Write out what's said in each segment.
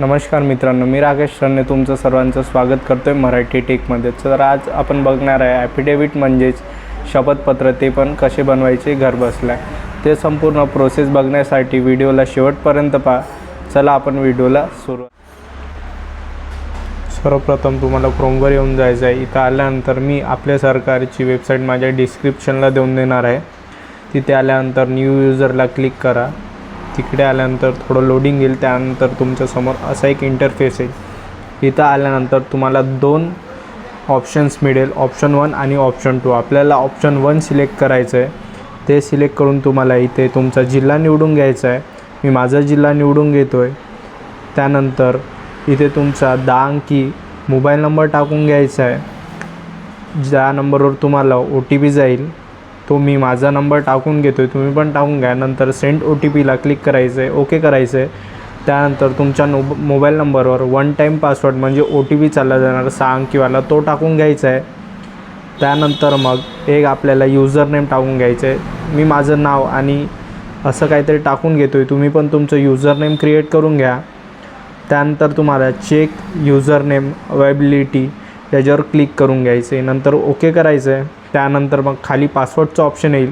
नमस्कार मित्रांनो मी राकेश सरने तुमचं सर्वांचं स्वागत करतो आहे मराठी टेकमध्ये. तर आज आपण बघणार आहे ॲफिडेविट म्हणजेच शपथपत्र ते पण कसे बनवायचे घर बसल्या. ते संपूर्ण प्रोसेस बघण्यासाठी व्हिडिओला शेवटपर्यंत पहा. चला आपण व्हिडिओला सुरू. सर्वप्रथम तुम्हाला क्रोमवर येऊन जायचं आहे. इथं आल्यानंतर मी आपल्या सरकारची वेबसाईट माझ्या डिस्क्रिप्शनला देऊन देणार आहे. तिथे आल्यानंतर न्यू युजरला क्लिक करा. तिकडे आल्यानंतर थोडं लोडिंग येईल त्यानंतर तुमच्यासमोर असा एक इंटरफेस येईल. इथं आल्यानंतर तुम्हाला दोन ऑप्शन्स मिळेल ऑप्शन वन आणि ऑप्शन टू आपल्याला ऑप्शन वन सिलेक्ट करायचं आहे ते सिलेक्ट करून तुम्हाला इथे तुमचा जिल्हा निवडून घ्यायचा आहे. मी माझा जिल्हा निवडून घेतो आहे त्यानंतर इथे तुमचा दहा अंकी मोबाईल नंबर टाकून घ्यायचा आहे. ज्या नंबरवर तुम्हाला ओ टी पी जाईल. तो मी माझा नंबर टाकून घेतो आहे तुम्ही पण टाकून घ्या. नंतर सेंड ओ टी पीला क्लिक करायचं आहे ओके करायचं आहे त्यानंतर तुमच्या नो मोबाईल नंबरवर वन टाईम पासवर्ड म्हणजे ओ टी पी चालला जाणार सहा अंकीवाला तो टाकून घ्यायचा आहे त्यानंतर मग एक आपल्याला युजर नेम टाकून घ्यायचं आहे मी माझं नाव आणि असं काहीतरी टाकून घेतो आहे तुम्ही पण तुमचं युजर नेम क्रिएट करून घ्या. त्यानंतर तुम्हाला चेक युजर नेम अवेबिलिटी याच्यावर क्लिक करून घ्यायचं आहे नंतर ओके करायचं आहे त्यानंतर मग खाली पासवर्डचं ऑप्शन येईल.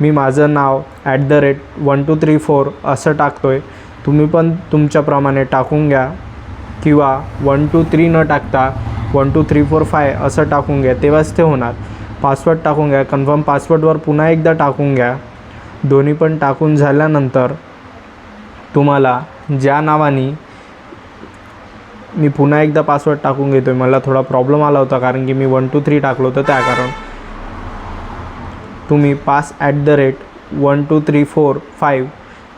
मी माझं नाव at the rate one two three four असं टाकतो आहे तुम्ही पण तुमच्याप्रमाणे टाकून घ्या. किंवा वन टू थ्री न टाकता one two three four five असं टाकून घ्या. तेव्हाच ते होणार. पासवर्ड टाकून घ्या. कन्फर्म पासवर्डवर पुन्हा एकदा टाकून घ्या. दोन्ही पण टाकून झाल्यानंतर तुम्हाला ज्या नावाने मी पुन्हा एकदा पासवर्ड टाकून घेतो आहे मला थोडा प्रॉब्लेम आला होता. कारण की मी वन टू थ्री टाकलं होतं त्या कारण. तुम्ही pass at the rate one two three four five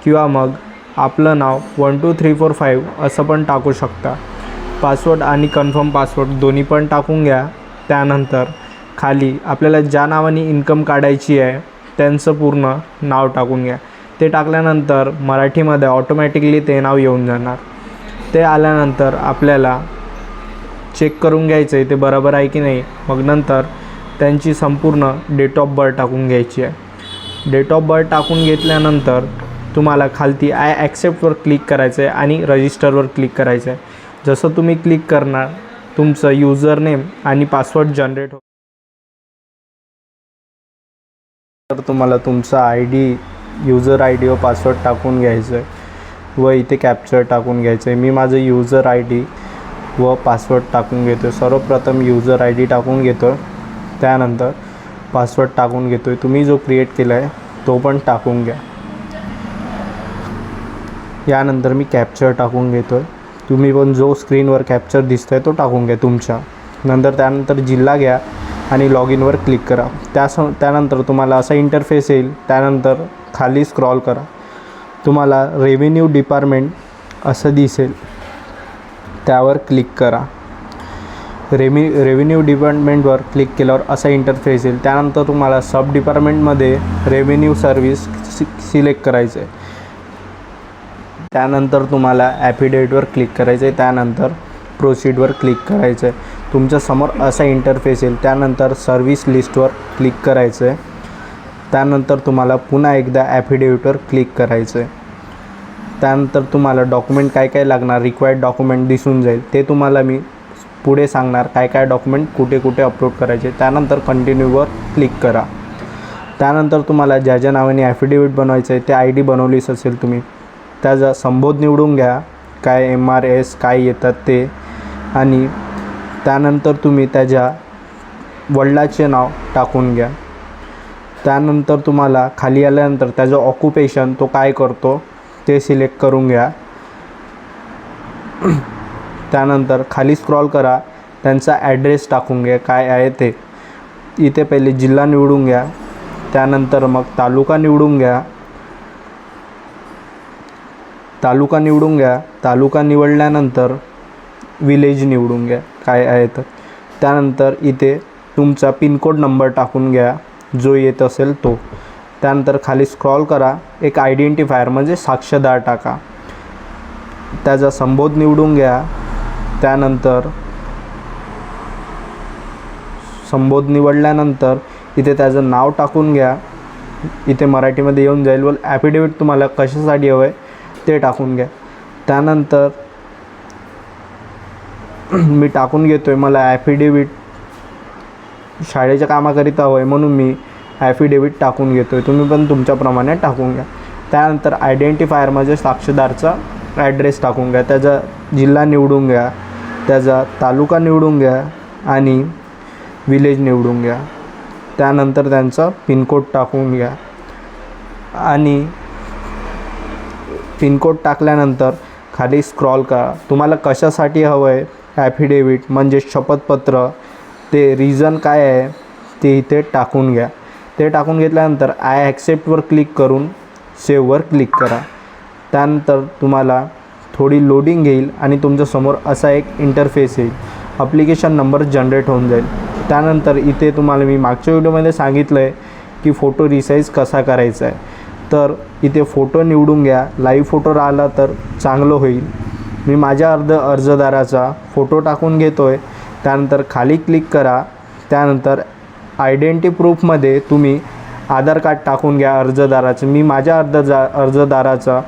किंवा मग आपलं नाव one two three four five असं पण टाकू शकता. पासवर्ड आणि कन्फर्म पासवर्ड दोन्ही पण टाकून घ्या. त्यानंतर खाली आपल्याला ज्या नावाने इन्कम काढायची आहे त्यांचं पूर्ण नाव टाकून घ्या. ते टाकल्यानंतर मराठीमध्ये ऑटोमॅटिकली ते नाव येऊन जाणार. ते आल्यानंतर आपल्याला चेक करून घ्यायचं आहे ते बरोबर आहे की नाही? मग नंतर त्यांची संपूर्ण डेट ऑफ बर्थ टाकून घ्यायची आहे. डेट ऑफ बर्थ टाकून घेतल्यानंतर तुम्हाला खालती आय ॲक्सेप्टवर क्लिक करायचं आहे आणि रजिस्टरवर क्लिक करायचं आहे जसं तुम्ही क्लिक करणार तुमचं युजर नेम आणि पासवर्ड जनरेट हो तर तुम्हाला तुमचा I D user I D व पासवर्ड टाकून घ्यायचं आहे व इथे कॅप्चर टाकून घ्यायचं आहे मी माझं युजर आय डी व पासवर्ड टाकून घेतो आहे सर्वप्रथम युजर आय डी टाकून घेतो त्यानंतर पासवर्ड टाकून घेतो आहे तुम्ही जो क्रिएट केला आहे तो पण टाकून घ्या. यानंतर मी कॅप्चर टाकून घेतो आहे तुम्ही पण जो स्क्रीनवर कॅप्चर दिसतो आहे तो टाकून घ्या तुमच्या. नंतर त्यानंतर जिल्हा घ्या आणि लॉग इनवर क्लिक करा. त्यास त्यानंतर तुम्हाला असा इंटरफेस येईल. त्यानंतर खाली स्क्रॉल करा. तुम्हाला रेव्हेन्यू डिपार्टमेंट असं दिसेल. त्यावर क्लिक करा. रेमी रेव्हेन्यू डिपार्टमेंटवर क्लिक केल्यावर असा इंटरफेस येईल. त्यानंतर तुम्हाला सब डिपार्टमेंटमध्ये रेव्हेन्यू सर्व्हिस सि सिलेक्ट करायचं आहे त्यानंतर तुम्हाला ॲफिडेविटवर क्लिक करायचं आहे त्यानंतर प्रोसीडवर क्लिक करायचं आहे तुमच्यासमोर असा इंटरफेस येईल. त्यानंतर सर्व्हिस लिस्टवर क्लिक करायचं आहे त्यानंतर तुम्हाला पुन्हा एकदा ॲफिडेविटवर क्लिक करायचं आहे त्यानंतर तुम्हाला डॉक्युमेंट काय काय लागणार रिक्वायर्ड डॉक्युमेंट दिसून जाईल. ते तुम्हाला मी पुढे सांगणार काय काय डॉक्युमेंट कुठे कुठे अपलोड करायचे त्यानंतर कंटिन्यूवर क्लिक करा. त्यानंतर तुम्हाला ज्या ज्या नावाने ॲफिडेविट बनवायचं आहे ते आय डी बनवलीच असेल तुम्ही. त्याचा संबोध निवडून घ्या काय एम आर एस काय येतात ते. आणि त्यानंतर तुम्ही त्याच्या वडिलाचे नाव टाकून घ्या. त्यानंतर तुम्हाला खाली आल्यानंतर त्याचं ऑक्युपेशन तो काय करतो ते सिलेक्ट करून घ्या. त्यानंतर खाली स्क्रॉल करा. त्यांचा ॲड्रेस टाकून घ्या. काय आहे ते? इथे पहिले जिल्हा निवडून घ्या. त्यानंतर मग तालुका निवडून घ्या. तालुका निवडून घ्या. तालुका निवडल्यानंतर विलेज निवडून घ्या. काय आहे तर? त्यानंतर इथे तुमचा पिनकोड नंबर टाकून घ्या. जो येत असेल तो. त्यानंतर खाली स्क्रॉल करा. एक आयडेंटिफायर म्हणजे साक्षीदार टाका. त्याचा संबोध निवडून घ्या. त्यानंतर संबोध निवडल्यानंतर इथे त्याचं नाव टाकून घ्या. इथे मराठीमध्ये येऊन जाईल. व ॲफिडेविट तुम्हाला कशासाठी हवं आहे ते टाकून घ्या. त्यानंतर मी टाकून घेतो आहे मला ॲफिडेविट शाळेच्या कामाकरिता हवं आहे म्हणून मी ॲफिडेविट टाकून घेतो आहे तुम्ही पण तुमच्याप्रमाणे टाकून घ्या. त्यानंतर आयडेंटिफायरमध्ये साक्षीदारचा ॲड्रेस टाकून घ्या. त्याचा जिल्हा निवडून घ्या. त्याचा तालुका निवडून घ्या आणि विलेज निवडून घ्या. त्यानंतर त्यांचा पिनकोड टाकून घ्या. आणि पिनकोड टाकल्यानंतर खाली स्क्रॉल करा. तुम्हाला कशासाठी हवं आहे ॲफिडेविट म्हणजे शपथपत्र ते रिझन काय आहे ते इथे टाकून घ्या. ते टाकून घेतल्यानंतर आय ॲक्सेप्टवर क्लिक करून सेववर क्लिक करा. त्यानंतर तुम्हाला थोडी लोडिंग येईल आणि तुमच्यासमोर असा एक इंटरफेस येईल. अप्लिकेशन नंबर जनरेट होऊन जाईल. त्यानंतर इथे तुम्हाला मी मागच्या व्हिडिओमध्ये सांगितलं आहे की फोटो रिसाईज कसा करायचा आहे तर इथे फोटो निवडून घ्या. लाईव्ह फोटो राहिला तर चांगलं होईल. मी माझ्या अर्ज अर्जदाराचा फोटो टाकून घेतो आहे त्यानंतर खाली क्लिक करा. त्यानंतर आयडेंटी प्रूफमध्ये तुम्ही आधार कार्ड टाकून घ्या अर्जदाराचं. मी माझ्या अर्जदा अर्जदाराचा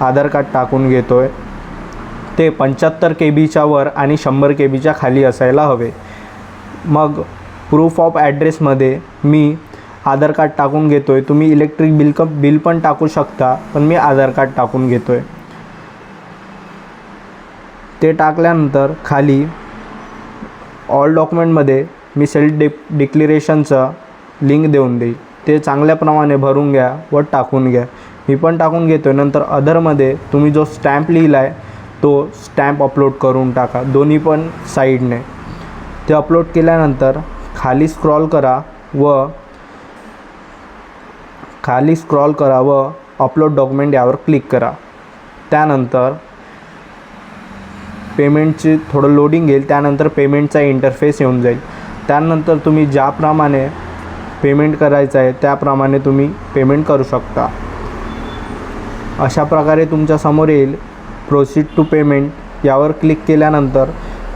आधार कार्ड टाकून घेतो आहे ते पंच्याहत्तर के बीच्या वर आणि शंभर के बीच्या खाली असायला हवे. मग प्रूफ ऑफ ॲड्रेसमध्ये मी आधार कार्ड टाकून घेतो आहे तुम्ही इलेक्ट्रिक बिल क बिल पण टाकू शकता पण मी आधार कार्ड टाकून घेतो आहे ते टाकल्यानंतर खाली ऑल डॉक्युमेंटमध्ये मी सेल्फ डि डिक्लेरेशनचं लिंक देऊन देईल. ते चांगल्याप्रमाणे भरून घ्या व टाकून घ्या. मी पण टाकून घेतो आहे नंतर अदरमध्ये तुम्ही जो स्टॅम्प लिहिला आहे तो स्टॅम्प अपलोड करून टाका. दोन्ही पण साईडने ते अपलोड केल्यानंतर खाली स्क्रॉल करा व खाली स्क्रॉल करा व अपलोड डॉक्युमेंट यावर क्लिक करा. त्यानंतर पेमेंटची थोडं लोडिंग येईल. त्यानंतर पेमेंटचा इंटरफेस येऊन जाईल. त्यानंतर तुम्ही ज्याप्रमाणे पेमेंट करायचं आहे त्याप्रमाणे तुम्ही पेमेंट करू शकता. अशा प्रकारे तुमच्यासमोर येईल. प्रोसीड टू पेमेंट यावर क्लिक केल्यानंतर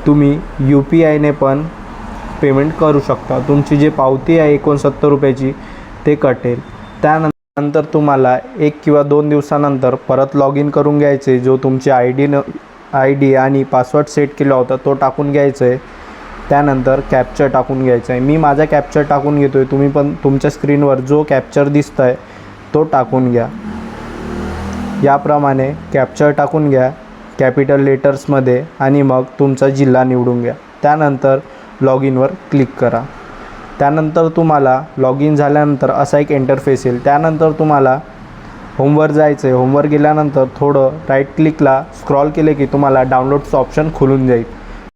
तुम्ही यू पी आयने पण पेमेंट करू शकता. तुमची जी पावती आहे एकोणसत्तर रुपयाची ते कटेल. त्यानंतर तुम्हाला एक किंवा दोन दिवसानंतर परत लॉग इन करून घ्यायचे. जो तुमची आय डी न आय डी आणि पासवर्ड सेट केला होता तो टाकून घ्यायचा. आहे त्यानंतर कॅप्चर टाकून घ्यायचा आहे. मी माझा कॅप्चर टाकून घेतो आहे तुम्ही पण तुमच्या स्क्रीनवर जो कॅप्चर दिसत आहे तो टाकून घ्या. याप्रमाणे कॅप्चर टाकून घ्या कॅपिटल लेटर्समध्ये आणि मग तुमचा जिल्हा निवडून घ्या. त्यानंतर लॉग इनवर क्लिक करा. त्यानंतर तुम्हाला लॉग इन झाल्यानंतर असा एक इंटरफेस येईल. त्यानंतर तुम्हाला होमवर जायचं आहे होमवर गेल्यानंतर थोडं राईट क्लिकला स्क्रॉल केले की तुम्हाला डाउनलोडचं ऑप्शन खुलून जाईल.